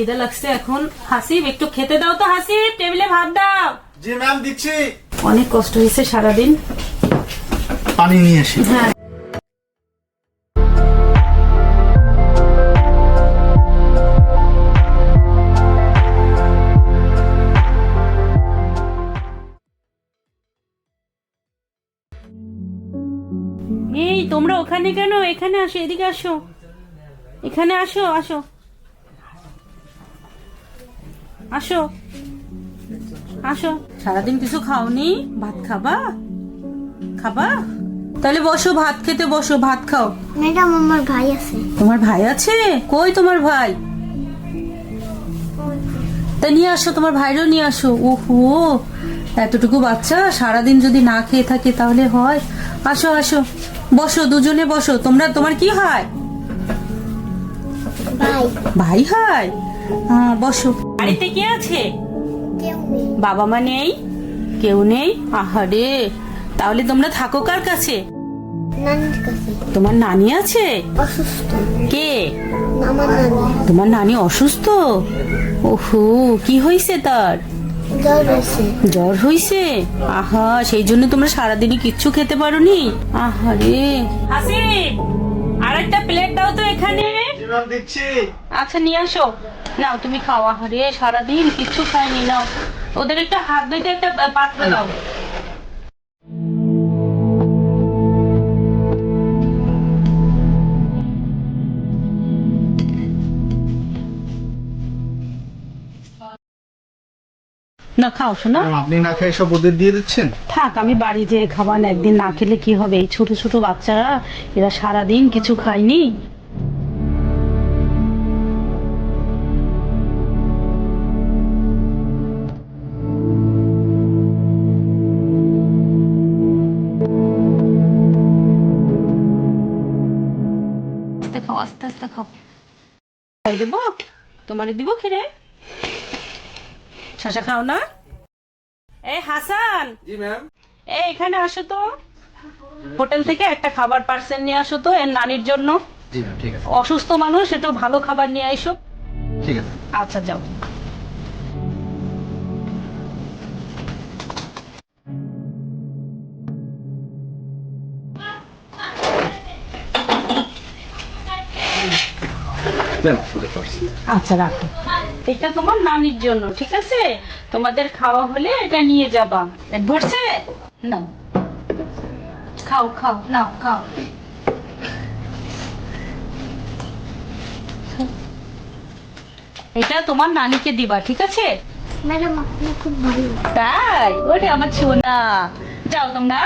খিদে লাগছে এখন। হাসিব একটু খেতে দাও তো হাসিব টেবিলে ভাত দাও। জি ম্যাম দিচ্ছি। অনেক কষ্ট হয়েছে সারাদিন। পানি নিয়ে আসি। হ্যাঁ। এই তোমরা ওখানে কেন? এখানে আসো এদিকে আসো। এখানে আসো আসো। আসো। আসো। সারাদিন কিছু খাওনি? ভাত খাবা? খাবা? তাহলে বসো ভাত খেতে বসো ভাত খাও। ম্যাডাম আমার ভাই আছে। তোমার ভাই আছে? কই তোমার ভাই? তা নিয়ে আসো তোমার ভাইরও নিয়ে আসো। ওহো এতটুকু বাচ্চা? সারাদিন যদি না খেয়ে থাকে তাহলে হয়। আসো আসো। বসো দুজনে বসো। তোমরা তোমার কি হয়? ভাই। ভাই হয়? হ্যাঁ বসো। বাড়িতে কে আছে? বাবা মা নেই? কেউ নেই? আহারে তাহলে তোমরা থাকো কার কাছে? তোমার নানি আছে? অসুস্থ। কে? তোমার নানি অসুস্থ? ওহো কি হয়েছে তার? জ্বর হয়েছে আহা সেই জন্য তোমরা সারাদিনই কিচ্ছু খেতে পারোনি? আহারে। হাসিব আর একটা প্লেট দাও তো এখানে। জি দিচ্ছি। আচ্ছা নিয়ে আসো। নাও তুমি খাও। আহারে সারাদিন কিচ্ছু খাইনি নাও। ওদের একটা হাত ধুইতে একটা পাত্র দাও। না খাও শোনা। আপনি না খেয়ে সব ওদের দিয়ে দিচ্ছেন? থাক আমি বাড়ি যেয়ে খাবার একদিন না খেলে কি হবে? এই ছোট ছোট বাচ্চারা এরা সারাদিন কিছু খায়নি। আস্তে খাও আস্তে আস্তে খাও। খাই দেবো তোমারে দিব খেলে শশা খাও না? এই হাসান। জি ম্যাম এই এখানে আসো তো। হোটেল থেকে একটা খাবার পার্সেল নিয়ে আসো তো এর নানির জন্য। জি ম্যাম ঠিক আছে। অসুস্থ মানুষ একটু ভালো খাবার নিয়ে আইসো। ঠিক আছে। আচ্ছা যাও। আচ্ছা রাখো। এটা তোমার নানির জন্য ঠিক আছে? তোমাদের খাওয়া হলে এটা নিয়ে যাবা। ভরছে নাও। খাও খাও নাও খাও। এটা তোমার নানিকে দিবা ঠিক আছে? ম্যাডাম আপনি খুব ভালো তাই? ওরে আমার ছোনা যাও তোমরা।